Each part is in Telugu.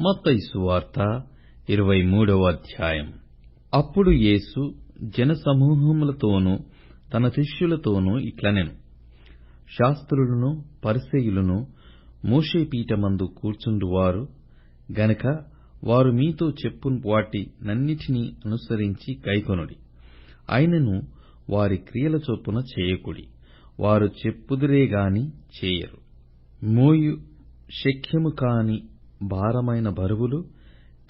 మత్తయి వార్త ఇరవై మూడవ అధ్యాయం. అప్పుడు యేసు జనసమూహములతోనూ తన శిష్యులతోనూ ఇట్లనెను. శాస్త్రులను పరిసయులను మోషే పీఠమందు కూర్చుండువారు. గనక వారు మీతో చెప్పు వాటినన్నిటినీ అనుసరించి గైకొనుడి అయినను వారి క్రియల చొప్పున చేయకుడి. వారు చెప్పుదురేగాని చేయరు. మోయు శక్యము కాని భారమైన బరువులు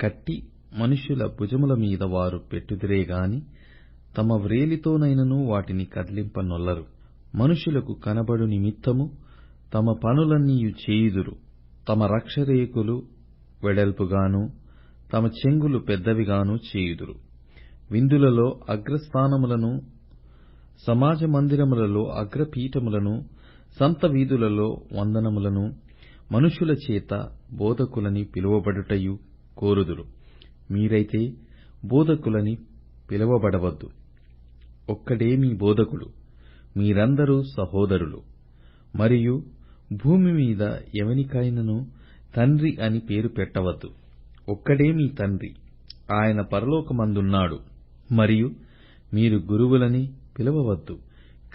కట్టి మనుష్యుల భుజముల మీద వారు పెట్టుదిరే గాని తమ వ్రేలితోనైనను వాటిని కదిలింపనొల్లరు. మనుషులకు కనబడు నిమిత్తము తమ పనులన్నీయు చేయుదురు. తమ రక్షరేకులు వెడల్పుగాను తమ చెంగులు పెద్దవిగాను చేయుదురు. విందులలో అగ్రస్థానములను సమాజ మందిరములలో అగ్రపీఠములను సంత వీధులలో వందనములను మనుషుల చేత బోధకులని పిలువబడుటయు కోరుదురు. మీరైతే బోధకులని పిలువబడవద్దు. ఒక్కడే మీ బోధకుడు మీరందరూ సహోదరులు. మరియు భూమి మీద ఎవనికైనను తండ్రి అని పేరు పెట్టవద్దు. ఒక్కడే మీ తండ్రి ఆయన పరలోకమందున్నాడు. మరియు మీరు గురువులని పిలవవద్దు.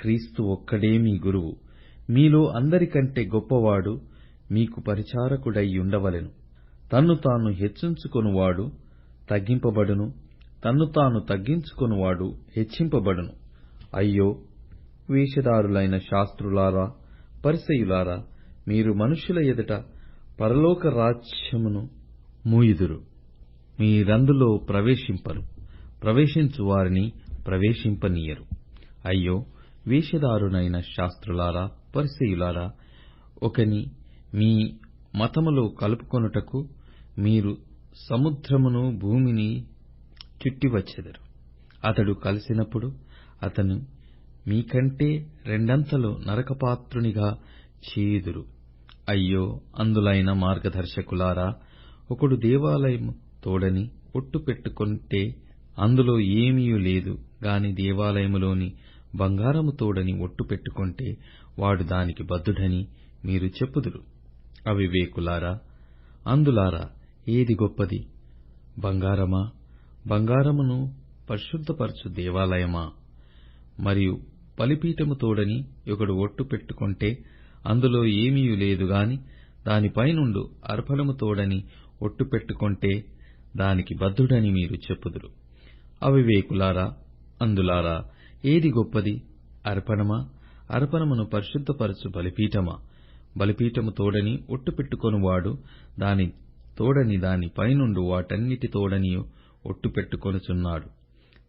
క్రీస్తు ఒక్కడే మీ గురువు. మీలో అందరికంటే గొప్పవాడు మీకు పరిచారకుడై ఉండవలెను తన్ను తాను హెచ్చించుకొనువాడు తగ్గింపబడును. తన్ను తాను తగ్గించుకొనువాడు హెచ్చింపబడును. అయ్యో వేషధారులైన శాస్త్రులారా పరిసయులారా మీరు మనుష్యుల ఎదుట పరలోక రాజ్యమును మూయుదురు. మీరందులో ప్రవేశింపరు. ప్రవేశించు వారిని ప్రవేశింపనీయరు. అయ్యో వేషధారులైన శాస్త్రులారా పరిసయులారా ఒకని మీ మతములో కలుపుకొనుటకు మీరు సముద్రమును భూమిని చుట్టివచ్చెదరు అతడు కలిసినప్పుడు అతను మీకంటే రెండంతలు నరకపాత్రునిగా చేయుదురు. అయ్యో అందులైన మార్గదర్శకులారా ఒకడు దేవాలయము తోడని ఒట్టు పెట్టుకొంటే అందులో ఏమీయూ లేదు. గాని దేవాలయములోని బంగారము తోడని ఒట్టు పెట్టుకొంటే వాడు దానికి బద్దుడని మీరు చెప్పుదురు. అవివేకులారా అందులారా ఏది గొప్పది? బంగారమా? బంగారమును పరిశుద్ధపరచు దేవాలయమా? మరియు బలిపీఠము తోడని ఒకడు ఒట్టు పెట్టుకొంటే అందులో ఏమీ లేదుగాని దానిపైనుండు అర్పణము తోడని ఒట్టు పెట్టుకొంటే దానికి బద్ధుడని మీరు చెప్పుదురు. అవివేకులారా అందులారా ఏది గొప్పది? అర్పణమా? అర్పణమును పరిశుద్ధపరచు బలిపీఠమా? బలిపీఠము తోడని ఒట్టు పెట్టుకొనువాడు దాని తోడని దాని పైనుండు వాటన్నిటి తోడనియు ఒట్టు పెట్టుకొనుచున్నాడు.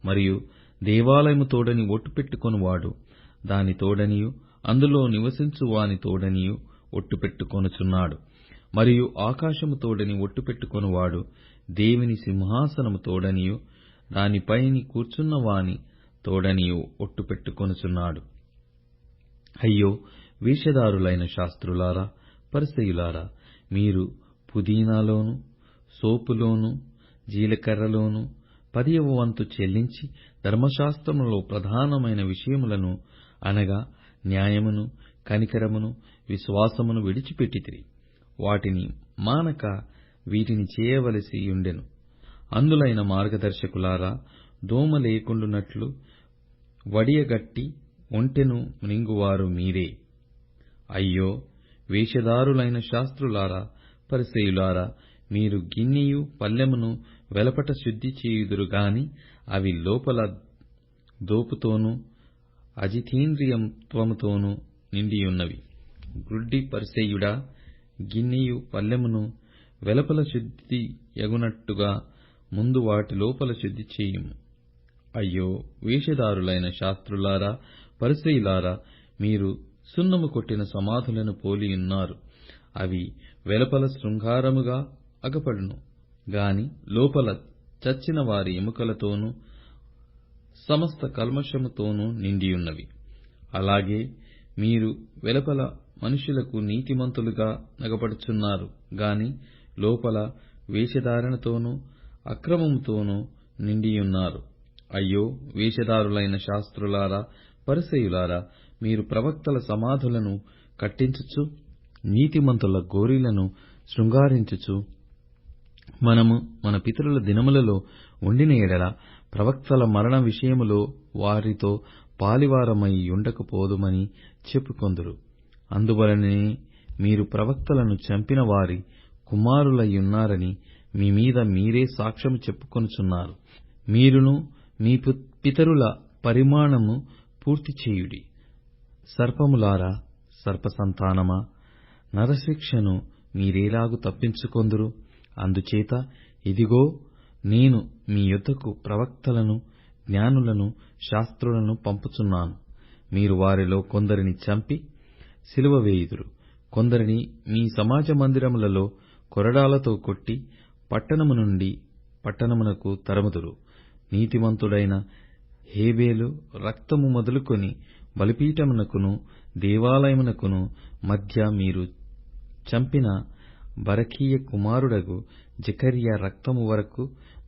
మరియు దేవాలయము తోడని ఒట్టు పెట్టుకొనువాడు దాని తోడనియు అందులో నివసించు వాని తోడనియు ఒట్టు పెట్టుకొనుచున్నాడు. మరియు ఆకాశము తోడని ఒట్టు పెట్టుకొనువాడు దేవుని సింహాసనము తోడనియు దానిపైని కూర్చున్న వాని తోడనియు ఒట్టు పెట్టుకొనుచున్నాడు. అయ్యో వేషధారులైన శాస్త్రులారా పరిసయులారా మీరు పుదీనాలోను సోపులోను జీలకర్రలోను పదియవ వంతు చెల్లించి ధర్మశాస్త్రములో ప్రధానమైన విషయములను అనగా న్యాయమును కనికరమును విశ్వాసమును విడిచిపెట్టితిరి. వాటిని మానక వీటిని చేయవలసి ఉండెను అందులైన మార్గదర్శకులారా దోమ లేకుండునట్లు వడియగట్టి ఒంటెను మృంగువారు మీరే. అయ్యో వేషధారులైన శాస్త్రులారా పరిసేయులారా మీరు గిన్నెయు పల్లెమును వెలపట శుద్ధి చేయుదురు గాని అవి లోపల దోపుతోనూ అజితేంద్రియత్వముతోనూ నిండియున్నవి. గ్రుడ్డి పరిసేయుడా గిన్నెయు పల్లెమును వెలపల శుద్ధి యగునట్టుగా ముందు వాటి లోపల శుద్ధి చేయుము. అయ్యో వేషధారులైన శాస్త్రులారా పరిసయులారా మీరు సున్నము కొట్టిన సమాధులను పోలియున్నారు అవి వెలుపల శృంగారముగా అగపడును. గాని లోపల చచ్చిన వారి ఎముకలతోనూ సమస్త కల్మషముతోనూ నిండియున్నవి. అలాగే మీరు వెలుపల మనుషులకు నీతిమంతులుగా నగపడుచున్నారు. గాని లోపల వేషధారణతోనూ అక్రమముతోనూ నిండియున్నారు. అయ్యో వేషధారులైన శాస్త్రులారా పరిసయులారా మీరు ప్రవక్తల సమాధులను కట్టించుచు నీతిమంతుల గోరీలను శృంగారించుచు మనము మన పితరుల దినములలో ఉండిన ఎడల ప్రవక్తల మరణ విషయములో వారితో పాలివారమై ఉండకపోదుమని చెప్పుకొందురు. అందువలననే మీరు ప్రవక్తలను చంపిన వారి కుమారులయ్యున్నారని మీ మీద మీరే సాక్ష్యము చెప్పుకొనుచున్నారు. మీరును మీ పితరుల పరిమాణము పూర్తి చేయుడి. సర్పములారా సర్పసంతానమా నరశిక్షను మీరేలాగు తప్పించుకొందురు. అందుచేత ఇదిగో నేను మీ యొద్దకు ప్రవక్తలను జ్ఞానులను శాస్త్రులను పంపుచున్నాను. మీరు వారిలో కొందరిని చంపి సిలువ వేయుదురు. కొందరిని మీ సమాజ మందిరములలో కొరడాలతో కొట్టి పట్టణము నుండి పట్టణమునకు తరుముదురు. నీతిమంతుడైన హేబేలు రక్తము మొదలుకొని బలిపీఠమునకును దేవాలయమునకును మధ్య మీరు చంపిన బరకీయ కుమారుడగు జెకర్యా రక్తము వరకు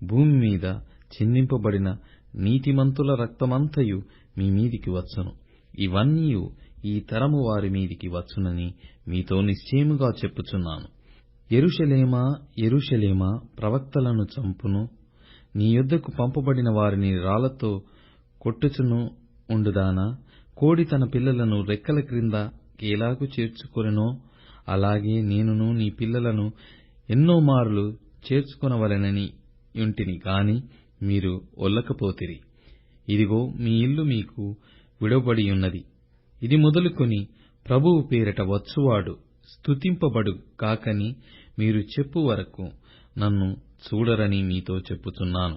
భూమి మీద చిందింపబడిన నీతిమంతుల రక్తమంతయు మీ మీదికి వచ్చును. ఇవన్నీయు ఈ తరము వారి మీదికి వచ్చునని మీతో నిశ్చయముగా చెప్పుచున్నాను. యెరూషలేమా యెరూషలేమా ప్రవక్తలను చంపును. నీ యొద్దకు పంపబడిన వారిని రాళ్ళతో కొట్టుచును ఉండుదానా? కోడి తన పిల్లలను రెక్కల క్రింద ఎలాగు చేర్చుకొనెనో అలాగే నేనును నీ పిల్లలను ఎన్నో మార్లు చేర్చుకొనవలెనని యుంటిని గాని మీరు ఒల్లకపోతిరి. ఇదిగో మీ ఇల్లు మీకు విడువబడియున్నది. ఇది మొదలుకొని ప్రభువు పేరిట వచ్చువాడు స్తుతింపబడు గాకని మీరు చెప్పు వరకు నన్ను చూడరని మీతో చెప్పుచున్నాను.